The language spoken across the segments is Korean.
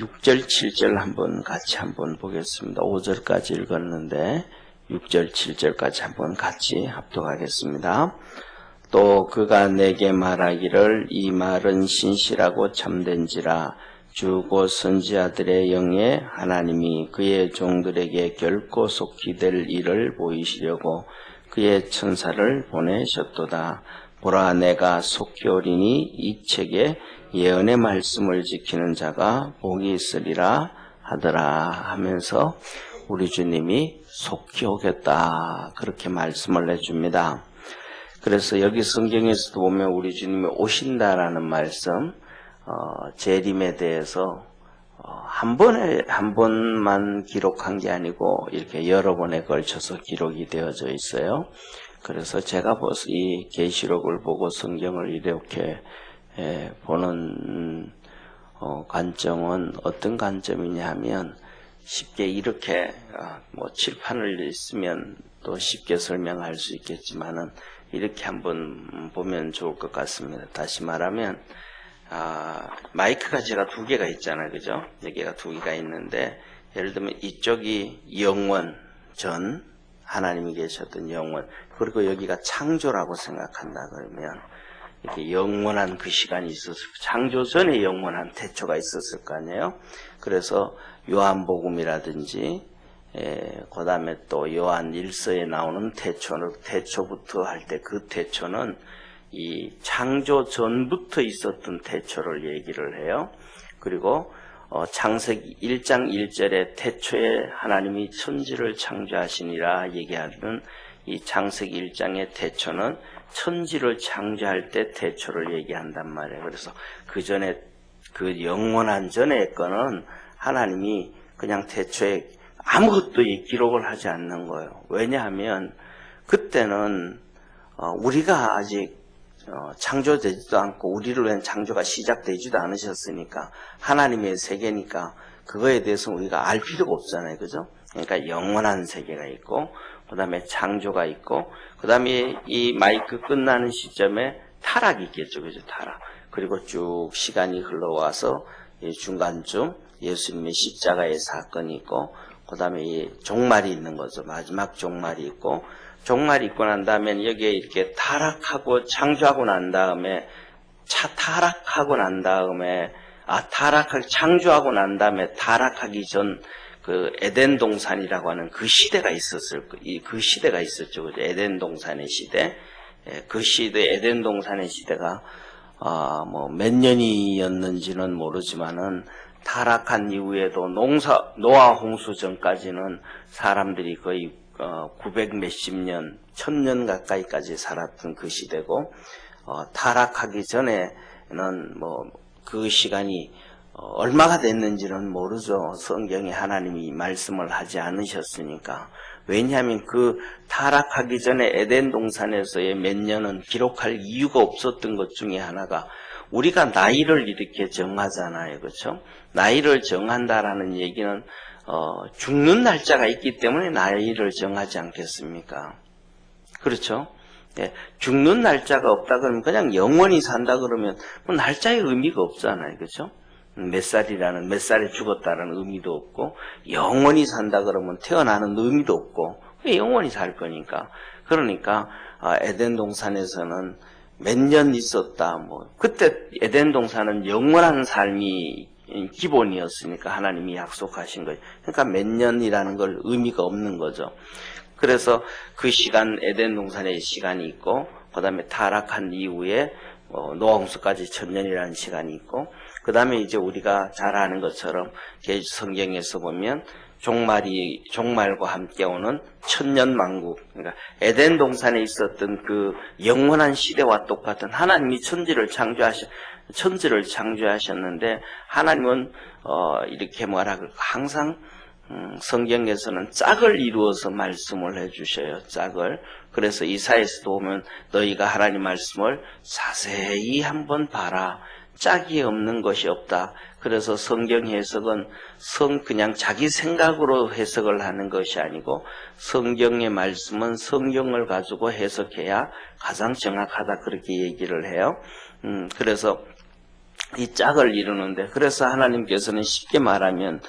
6절, 7절 한번 같이 한번 보겠습니다. 5절까지 읽었는데 6절, 7절까지 한번 같이 합독하겠습니다. 또 그가 내게 말하기를 이 말은 신실하고 참된지라 주고 선지자들의 영에 하나님이 그의 종들에게 결코 속히 될 일을 보이시려고 그의 천사를 보내셨도다. 보라 내가 속히 오리니 이 책에 예언의 말씀을 지키는 자가 복이 있으리라 하더라 하면서 우리 주님이 속히 오겠다 그렇게 말씀을 해줍니다. 그래서 여기 성경에서도 보면 우리 주님이 오신다라는 말씀, 어, 재림에 대해서 어, 한 번에 한 번만 기록한 게 아니고 이렇게 여러 번에 걸쳐서 기록이 되어져 있어요. 그래서 제가 벌써 이 계시록을 보고 성경을 이렇게 에, 보는 어, 관점은 어떤 관점이냐 하면 쉽게 이렇게 어, 뭐 칠판을 있으면 또 쉽게 설명할 수 있겠지만은 이렇게 한번 보면 좋을 것 같습니다. 다시 말하면 아, 마이크가 제가 두 개가 있잖아요. 그죠? 여기가 두 개가 있는데 예를 들면 이쪽이 영원 전 하나님이 계셨던 영원 그리고 여기가 창조라고 생각한다 그러면 이렇게 영원한 그 시간이 있었을 창조 전에 영원한 태초가 있었을 거 아니에요. 그래서 요한복음이라든지 예, 그 다음에 또 요한 일서에 나오는 태초는 태초부터 할 때 그 태초는 이 창조 전부터 있었던 태초를 얘기를 해요. 그리고 어, 창세기 1장 1절에 태초에 하나님이 천지를 창조하시니라 얘기하는 이 창세기 1장의 태초는 천지를 창조할 때 태초를 얘기한단 말이에요. 그래서 그 전에 그 영원한 전의 거는 하나님이 그냥 태초에 아무것도 기록을 하지 않는 거예요. 왜냐하면 그때는 어, 우리가 아직 어, 창조되지도 않고 우리를 위한 창조가 시작되지도 않으셨으니까 하나님의 세계니까 그거에 대해서 우리가 알 필요가 없잖아요. 그죠? 그러니까 영원한 세계가 있고 그 다음에 창조가 있고 그 다음에 이 마이크 끝나는 시점에 타락이 있겠죠. 그죠? 타락. 그리고 쭉 시간이 흘러와서 중간쯤 예수님의 십자가의 사건이 있고 그 다음에 이 종말이 있는 거죠. 마지막 종말이 있고 종말이 있고 난 다음에 여기에 이렇게 타락하고 창조하고 난 다음에 차 타락하고 난 다음에 아 타락하기 창조하고 난 다음에 타락하기 전 그 에덴 동산이라고 하는 그 시대가 있었을 그 시대가 있었죠. 그죠? 에덴 동산의 시대. 예, 그 시대 에덴 동산의 시대가 아, 뭐 몇 년이었는지는 모르지만은 타락한 이후에도 농사 노아 홍수 전까지는 사람들이 거의 어, 900 몇십 년, 1000년 가까이까지 살았던 그 시대고 어, 타락하기 전에는 뭐 그 시간이 어, 얼마가 됐는지는 모르죠. 성경에 하나님이 말씀을 하지 않으셨으니까. 왜냐하면 그 타락하기 전에 에덴 동산에서의 몇 년은 기록할 이유가 없었던 것 중에 하나가 우리가 나이를 이렇게 정하잖아요. 그렇죠? 나이를 정한다라는 얘기는 어, 죽는 날짜가 있기 때문에 나이를 정하지 않겠습니까? 그렇죠? 예, 죽는 날짜가 없다 그러면 그냥 영원히 산다 그러면 뭐 날짜의 의미가 없잖아요. 그렇죠? 몇 살이라는 몇 살에 죽었다는 의미도 없고 영원히 산다 그러면 태어나는 의미도 없고 영원히 살 거니까 그러니까 아, 에덴 동산에서는 몇 년 있었다 뭐 그때 에덴 동산은 영원한 삶이 기본이었으니까 하나님이 약속하신 거예요. 그러니까 몇 년이라는 걸 의미가 없는 거죠. 그래서 그 시간 에덴 동산의 시간이 있고 그다음에 타락한 이후에 어, 노아홍수까지 천년이라는 시간이 있고 그 다음에 이제 우리가 잘 아는 것처럼 성경에서 보면 종말이 종말과 함께 오는 천년 만국 그러니까 에덴 동산에 있었던 그 영원한 시대와 똑같은 하나님이 천지를 창조하셔 천지를 창조하셨는데 하나님은 어 이렇게 말하고 항상 음, 성경에서는 짝을 이루어서 말씀을 해주셔요. 짝을. 그래서 이사에서도 보면 너희가 하나님 말씀을 자세히 한번 봐라. 짝이 없는 것이 없다. 그래서 성경 해석은 성 그냥 자기 생각으로 해석을 하는 것이 아니고 성경의 말씀은 성경을 가지고 해석해야 가장 정확하다 그렇게 얘기를 해요. 음, 그래서 이 짝을 이루는데 그래서 하나님께서는 쉽게 말하면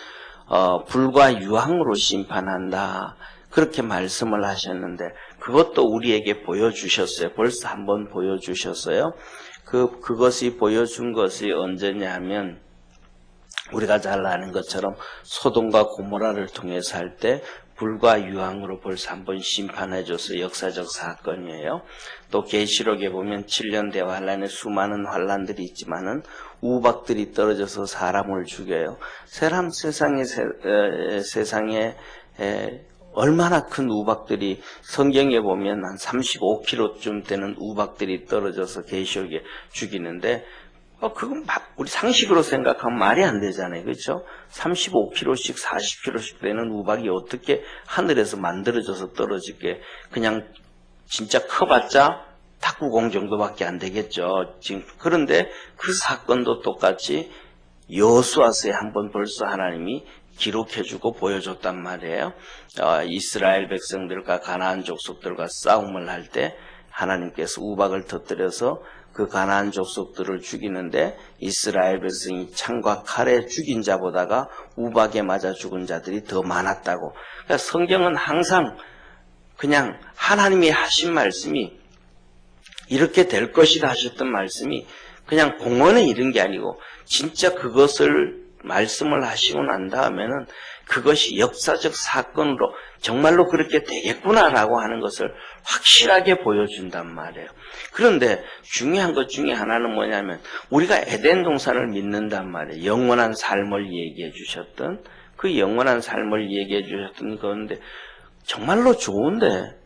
어, 불과 유황으로 심판한다. 그렇게 말씀을 하셨는데 그것도 우리에게 보여주셨어요. 벌써 한번 보여주셨어요. 그 그것이 보여준 것이 언제냐 하면 우리가 잘 아는 것처럼 소돔과 고모라를 통해서 할 때 불과 유황으로 벌써 한 번 심판해줘서 역사적 사건이에요. 또 계시록에 보면 7년 대환란에 수많은 환란들이 있지만은 우박들이 떨어져서 사람을 죽여요. 사람 세상에 세, 에, 세상에 에, 얼마나 큰 우박들이 성경에 보면 한 35kg쯤 되는 우박들이 떨어져서 계시록에 죽이는데 어, 그건 막 우리 상식으로 생각하면 말이 안 되잖아요. 그렇죠? 35kg씩 40kg씩 되는 우박이 어떻게 하늘에서 만들어져서 떨어지게 그냥 진짜 커봤자 탁구공 정도밖에 안 되겠죠. 지금 그런데 그 사건도 똑같이 여수아서에 한번 벌써 하나님이 기록해주고 보여줬단 말이에요. 어, 이스라엘 백성들과 가나안 족속들과 싸움을 할 때 하나님께서 우박을 터뜨려서 그 가나안 족속들을 죽이는데 이스라엘 백성이 창과 칼에 죽인 자보다가 우박에 맞아 죽은 자들이 더 많았다고. 그러니까 성경은 항상 그냥 하나님이 하신 말씀이 이렇게 될 것이다 하셨던 말씀이 그냥 공원에 이른 게 아니고 진짜 그것을 말씀을 하시고 난 다음에는 그것이 역사적 사건으로 정말로 그렇게 되겠구나라고 하는 것을 확실하게 보여준단 말이에요. 그런데 중요한 것 중에 하나는 뭐냐면 우리가 에덴 동산을 믿는단 말이에요. 영원한 삶을 얘기해 주셨던 그 영원한 삶을 얘기해 주셨던 건데 정말로 좋은데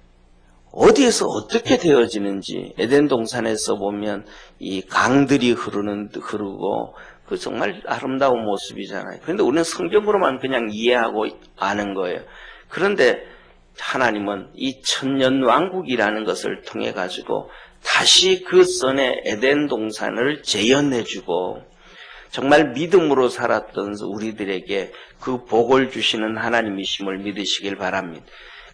어디에서 어떻게 되어지는지 에덴 동산에서 보면 이 강들이 흐르는 흐르고 그 정말 아름다운 모습이잖아요. 그런데 우리는 성경으로만 그냥 이해하고 아는 거예요. 그런데 하나님은 이 천년 왕국이라는 것을 통해 가지고 다시 그 선의 에덴 동산을 재현해 주고 정말 믿음으로 살았던 우리들에게 그 복을 주시는 하나님이심을 믿으시길 바랍니다.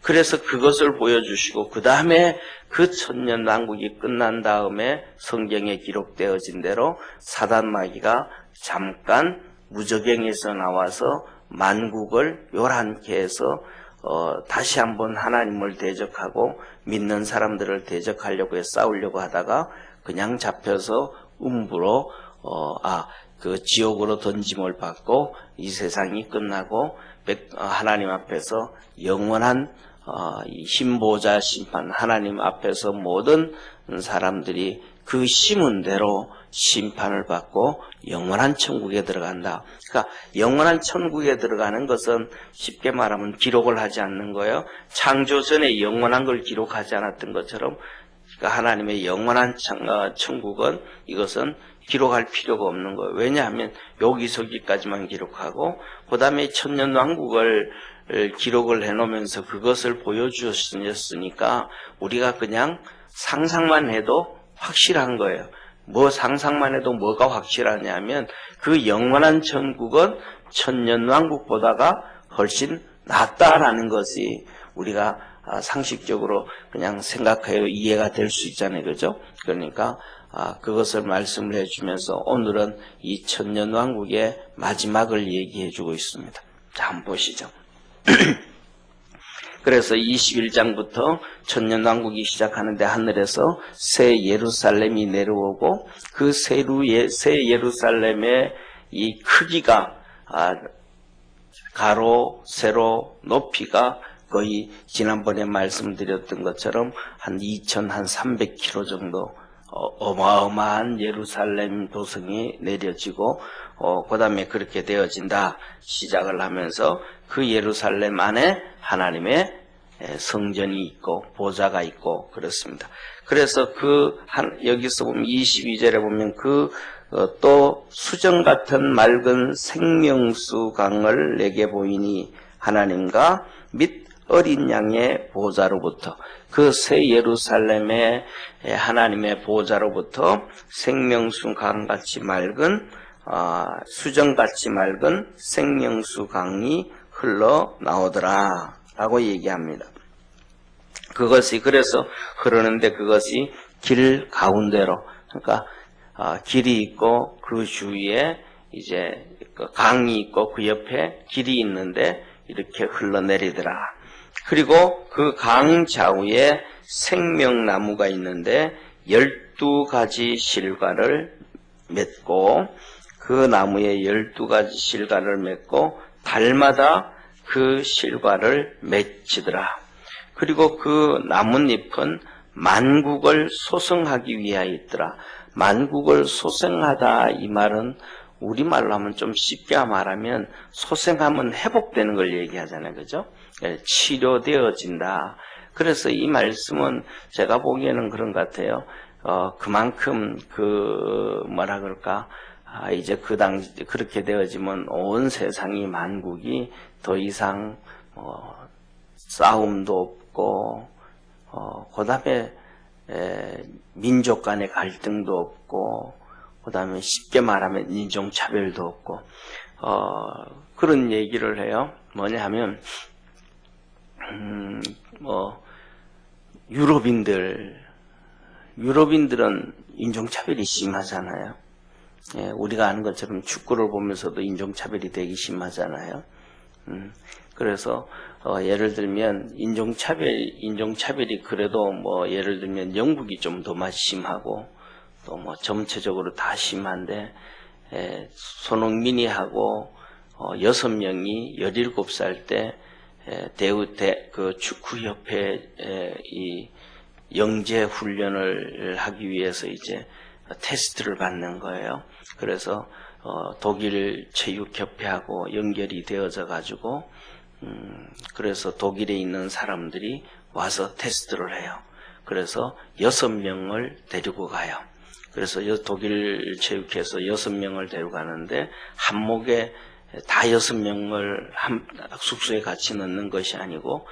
그래서 그것을 보여주시고 그 다음에 그 천년 왕국이 끝난 다음에 성경에 기록되어진 대로 사단 마귀가 잠깐 무적행에서 나와서 만국을 요란케 해서 어, 다시 한번 하나님을 대적하고 믿는 사람들을 대적하려고 해 싸우려고 하다가 그냥 잡혀서 음부로 어, 아, 그 지옥으로 던짐을 받고 이 세상이 끝나고 백- 어, 하나님 앞에서 영원한 어, 이 신보자 심판 하나님 앞에서 모든 사람들이 그 심은 대로 심판을 받고 영원한 천국에 들어간다. 그러니까 영원한 천국에 들어가는 것은 쉽게 말하면 기록을 하지 않는 거예요. 창조 전에 영원한 걸 기록하지 않았던 것처럼 그러니까 하나님의 영원한 천- 어, 천국은 이것은 기록할 필요가 없는 거예요. 왜냐하면 여기서기까지만 기록하고 그 다음에 천년 왕국을 기록을 해놓으면서 그것을 보여주셨으니까 우리가 그냥 상상만 해도 확실한 거예요. 뭐 상상만 해도 뭐가 확실하냐면 그 영원한 천국은 천년 왕국보다가 훨씬 낫다라는 것이 우리가 아, 상식적으로 그냥 생각해요 이해가 될 수 있잖아요, 그죠? 그러니까 아, 그것을 말씀을 해주면서 오늘은 이 천년 왕국의 마지막을 얘기해 주고 있습니다. 자, 한번 보시죠. 그래서 21장부터 천년왕국이 시작하는데 하늘에서 새 예루살렘이 내려오고 그 세루의 새 예루살렘의 이 크기가 아, 가로, 세로, 높이가 거의 지난번에 말씀드렸던 것처럼 한 2천 한 300km 정도 어, 어마어마한 예루살렘 도성이 내려지고 어, 그 다음에 그렇게 되어진다 시작을 하면서 그 예루살렘 안에 하나님의 에, 성전이 있고 보좌가 있고 그렇습니다. 그래서 그 한, 여기서 보면 22절에 보면 그 또 수정 같은 맑은 생명수 강을 내게 보이니 하나님과 및 어린 양의 보좌로부터 그 새 예루살렘의 하나님의 보좌로부터 생명수 강같이 맑은 아, 수정같이 맑은 생명수 강이 흘러 나오더라 라고 얘기합니다. 그것이 그래서 흐르는데 그것이 길 가운데로 그러니까 어, 길이 있고 그 주위에 이제 그 강이 있고 그 옆에 길이 있는데 이렇게 흘러내리더라. 그리고 그 강 좌우에 생명나무가 있는데 열두 가지 실과를 맺고 그 나무에 열두 가지 실과를 맺고 달마다 그 실과를 맺히더라. 그리고 그 나뭇잎은 만국을 소성하기 위하여 있더라. 만국을 소생하다 이 말은 우리말로 하면 좀 쉽게 말하면 소생하면 회복되는 걸 얘기하잖아요. 그죠? 예, 치료되어진다. 그래서 이 말씀은 제가 보기에는 그런 것 같아요. 어, 그만큼 그 뭐라 그럴까? 아, 이제 그 당, 그렇게 되어지면 온 세상이 만국이 더 이상, 뭐, 싸움도 없고, 어, 그 다음에, 민족 간의 갈등도 없고, 그 다음에 쉽게 말하면 인종 차별도 없고, 어, 그런 얘기를 해요. 뭐냐 하면, 음, 뭐, 유럽인들, 유럽인들은 인종 차별이 심하잖아요. 예, 우리가 아는 것처럼 축구를 보면서도 인종차별이 되게 심하잖아요. 음, 그래서 어, 예를 들면 인종차별 인종차별이 그래도 뭐 예를 들면 영국이 좀더 심하고 또 뭐 전체적으로 다 심한데 에, 손흥민이하고 어, 여섯 명이 17살 때 에, 대우 대, 그 축구협회 에, 이 영재 훈련을 하기 위해서 이제 테스트를 받는 거예요. 그래서 어, 독일 체육협회하고 연결이 되어져 가지고 음, 그래서 독일에 있는 사람들이 와서 테스트를 해요. 그래서 여섯 명을 데리고 가요. 그래서 여- 독일 체육회에서 여섯 명을 데려가는데 한목에 다 여섯 명을 한 숙소에 같이 넣는 것이 아니고 어,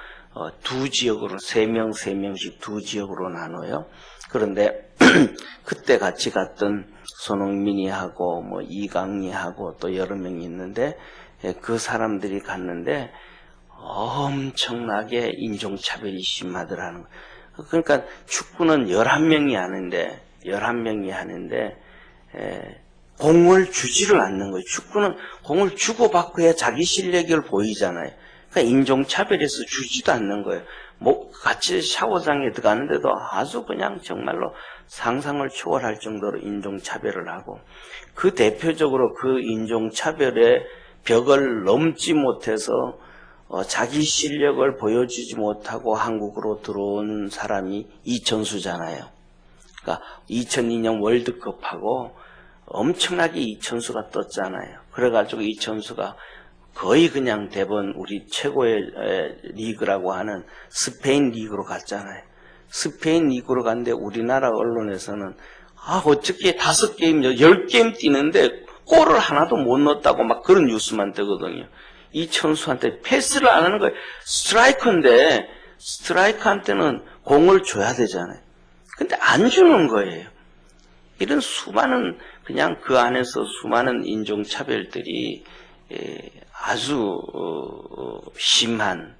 두 지역으로 세 명 세 명씩 두 지역으로 나눠요. 그런데 그때 같이 갔던 손흥민이하고 뭐 이강리하고 또 여러 명이 있는데 예, 그 사람들이 갔는데 엄청나게 인종차별이 심하더라는 거예요. 그러니까 축구는 11명이 하는데 11명이 하는데 에, 공을 주지를 않는 거예요. 축구는 공을 주고받고 해야 자기 실력을 보이잖아요. 그러니까 인종차별에서 주지도 않는 거예요. 뭐 같이 샤워장에 들어가는데도 아주 그냥 정말로 상상을 초월할 정도로 인종차별을 하고 그 대표적으로 그 인종차별의 벽을 넘지 못해서 어, 자기 실력을 보여주지 못하고 한국으로 들어온 사람이 이천수잖아요. 그러니까 2002년 월드컵하고 엄청나게 이천수가 떴잖아요. 그래가지고 이천수가 거의 그냥 대번 우리 최고의 에, 리그라고 하는 스페인 리그로 갔잖아요. 스페인 리그로 갔는데 우리나라 언론에서는 아 어떻게 다섯 게임, 열 게임 뛰는데 골을 하나도 못 넣었다고 막 그런 뉴스만 뜨거든요. 이천수한테 패스를 안 하는 거예요. 스트라이커인데 스트라이커한테는 공을 줘야 되잖아요. 근데 안 주는 거예요. 이런 수많은 그냥 그 안에서 수많은 인종차별들이 에, 아주 어, 심한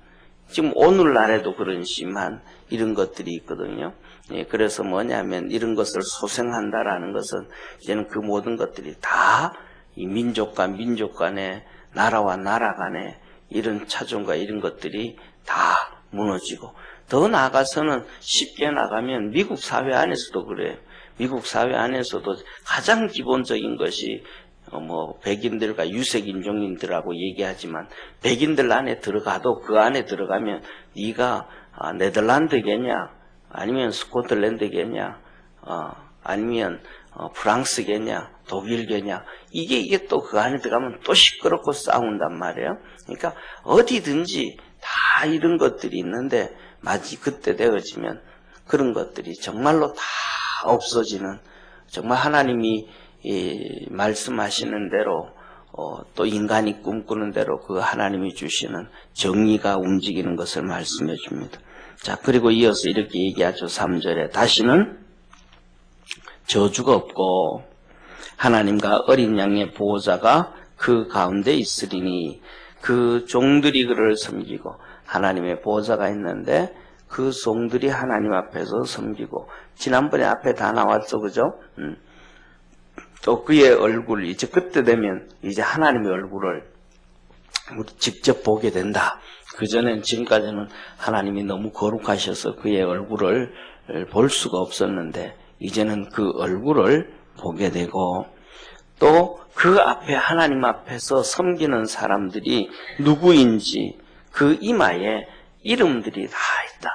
지금 오늘날에도 그런 심한 이런 것들이 있거든요. 예, 그래서 뭐냐면 이런 것을 소생한다라는 것은 이제는 그 모든 것들이 다 이 민족과 민족 간에 나라와 나라 간에 이런 차종과 이런 것들이 다 무너지고 더 나아가서는 쉽게 나가면 미국 사회 안에서도 그래요. 미국 사회 안에서도 가장 기본적인 것이 어, 뭐 백인들과 유색 인종인들하고 얘기하지만 백인들 안에 들어가도 그 안에 들어가면 네가 아, 네덜란드겠냐? 아니면 스코틀랜드겠냐? 어, 아니면 어, 프랑스겠냐? 독일겠냐? 이게 이게 또 그 안에 들어가면 또 시끄럽고 싸운단 말이에요. 그러니까 어디든지 다 이런 것들이 있는데 마치 그때 되어지면 그런 것들이 정말로 다 없어지는 정말 하나님이 이 말씀하시는 대로 어, 또 인간이 꿈꾸는 대로 그 하나님이 주시는 정의가 움직이는 것을 말씀해 줍니다. 자, 그리고 이어서 이렇게 얘기하죠. 3절에 다시는 저주가 없고 하나님과 어린 양의 보호자가 그 가운데 있으리니 그 종들이 그를 섬기고 하나님의 보호자가 있는데 그 종들이 하나님 앞에서 섬기고 지난번에 앞에 다 나왔죠, 그죠? 음. 또 그의 얼굴 이제 그때 되면 이제 하나님의 얼굴을 우리 직접 보게 된다. 그 전엔 지금까지는 하나님이 너무 거룩하셔서 그의 얼굴을 볼 수가 없었는데 이제는 그 얼굴을 보게 되고 또 그 앞에 하나님 앞에서 섬기는 사람들이 누구인지 그 이마에 이름들이 다 있다.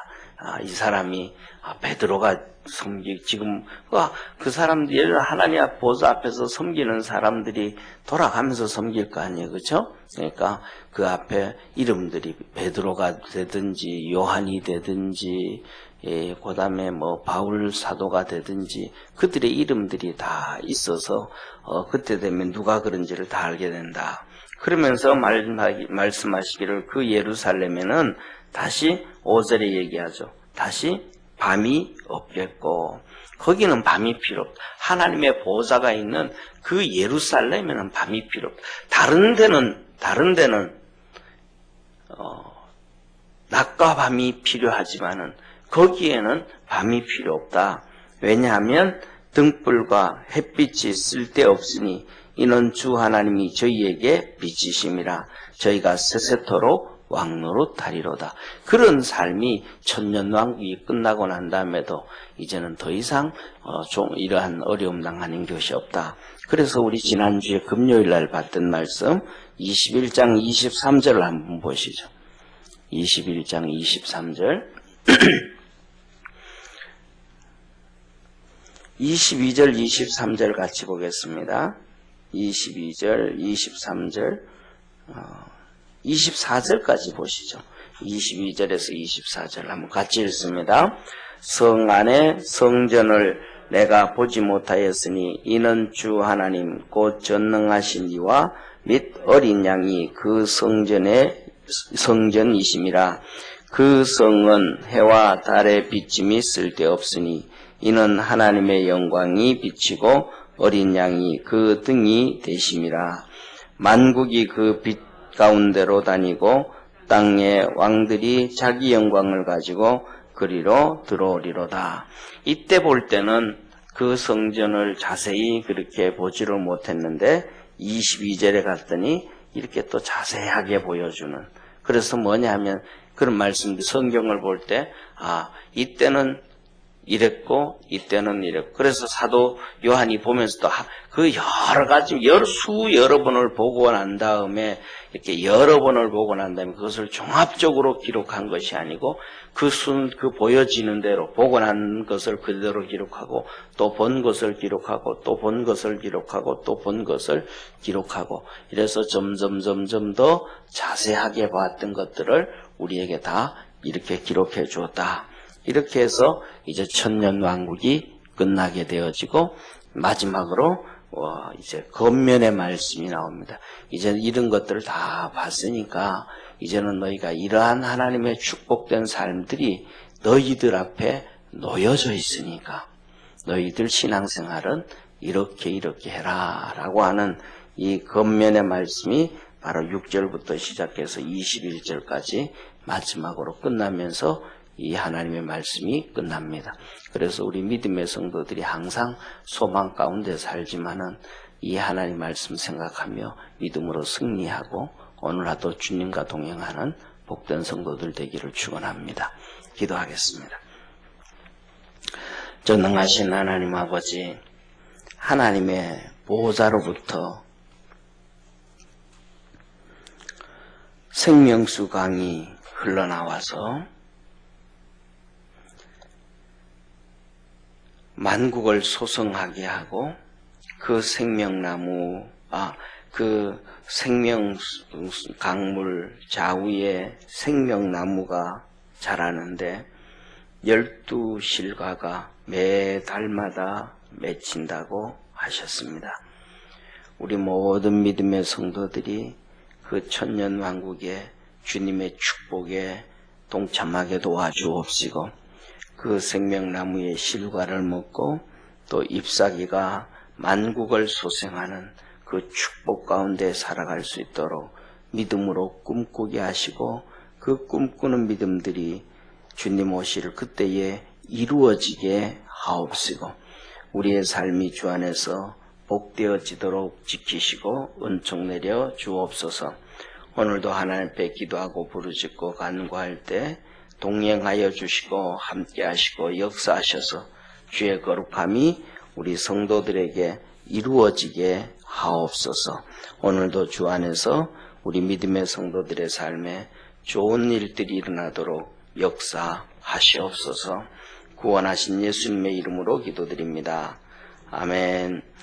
아, 이 사람이 아, 베드로가 섬기 지금 아, 그 들어 하나님 앞 보좌 앞에서 섬기는 사람들이 돌아가면서 섬길 거 아니에요, 그렇죠? 그러니까 그 앞에 이름들이 베드로가 되든지 요한이 되든지 예, 그다음에 뭐 바울 사도가 되든지 그들의 이름들이 다 있어서 어, 그때 되면 누가 그런지를 다 알게 된다. 그러면서 말, 말씀하시기를 그 예루살렘에는 다시 5절에 얘기하죠. 다시 밤이 없겠고 거기는 밤이 필요 없다. 하나님의 보좌가 있는 그 예루살렘에는 밤이 필요 없다. 다른 데는 다른 데는 어, 낮과 밤이 필요하지만은 거기에는 밤이 필요 없다. 왜냐하면 등불과 햇빛이 쓸데없으니 이는 주 하나님이 저희에게 빛이심이라 저희가 세세토록 왕노릇 하리로다. 그런 삶이 천년왕국이 끝나고 난 다음에도 이제는 더 이상 어, 좀 이러한 어려움 당하는 것이 없다. 그래서 우리 지난주에 금요일 날 봤던 말씀 21장 23절을 한번 보시죠. 21장 23절 22절, 23절 같이 보겠습니다. 22절, 23절, 어, 24절까지 보시죠. 22절에서 24절 한번 같이 읽습니다. 성 안에 성전을 내가 보지 못하였으니 이는 주 하나님 곧 전능하신 이와 및 어린 양이 그 성전의 성전이심이라 그 성은 해와 달의 비침이 쓸데없으니 이는 하나님의 영광이 비치고 어린 양이 그 등이 되심이라 만국이 그 빛 가운데로 다니고 땅의 왕들이 자기 영광을 가지고 그리로 들어오리로다. 이때 볼 때는 그 성전을 자세히 그렇게 보지를 못했는데 22절에 갔더니 이렇게 또 자세하게 보여주는 그래서 뭐냐 하면 그런 말씀 성경을 볼 때 아 이때는 이랬고 이때는 이랬고 그래서 사도 요한이 보면서도 그 여러 가지 여러 수 여러 번을 보고 난 다음에 이렇게 여러 번을 보고 난 다음에 그것을 종합적으로 기록한 것이 아니고 그순그 보여지는 대로 보고 난 것을 그대로 기록하고 또 본 것을 기록하고 또 본 것을 기록하고 또 본 것을 기록하고 이래서 점점 점점 더 자세하게 봤던 것들을 우리에게 다 이렇게 기록해 주었다. 이렇게 해서 이제 천년 왕국이 끝나게 되어지고 마지막으로 어, 이제 겉면의 말씀이 나옵니다. 이제 이런 것들을 다 봤으니까 이제는 너희가 이러한 하나님의 축복된 삶들이 너희들 앞에 놓여져 있으니까 너희들 신앙생활은 이렇게 이렇게 해라 라고 하는 이 겉면의 말씀이 바로 6절부터 시작해서 21절까지 마지막으로 끝나면서 이 하나님의 말씀이 끝납니다. 그래서 우리 믿음의 성도들이 항상 소망 가운데 살지만은 이 하나님 말씀 생각하며 믿음으로 승리하고 오늘 하도 주님과 동행하는 복된 성도들 되기를 축원합니다. 기도하겠습니다. 전능하신 하나님 아버지 하나님의 보호자로부터 생명수 강이 흘러나와서 만국을 소성하게 하고 그 생명나무, 아, 그 생명 강물 좌우에 생명나무가 자라는데 열두 실과가 매 달마다 맺힌다고 하셨습니다. 우리 모든 믿음의 성도들이 그 천년 왕국의 주님의 축복에 동참하게 도와주옵시고 그 생명나무의 실과를 먹고 또 잎사귀가 만국을 소생하는 그 축복 가운데 살아갈 수 있도록 믿음으로 꿈꾸게 하시고 그 꿈꾸는 믿음들이 주님 오실 그때에 이루어지게 하옵시고 우리의 삶이 주 안에서 복되어지도록 지키시고 은총 내려 주옵소서. 오늘도 하나님 앞에 기도하고 부르짖고 간구할 때 동행하여 주시고 함께 하시고 역사하셔서 주의 거룩함이 우리 성도들에게 이루어지게 하옵소서. 오늘도 주 안에서 우리 믿음의 성도들의 삶에 좋은 일들이 일어나도록 역사하시옵소서. 구원하신 예수님의 이름으로 기도드립니다. 아멘.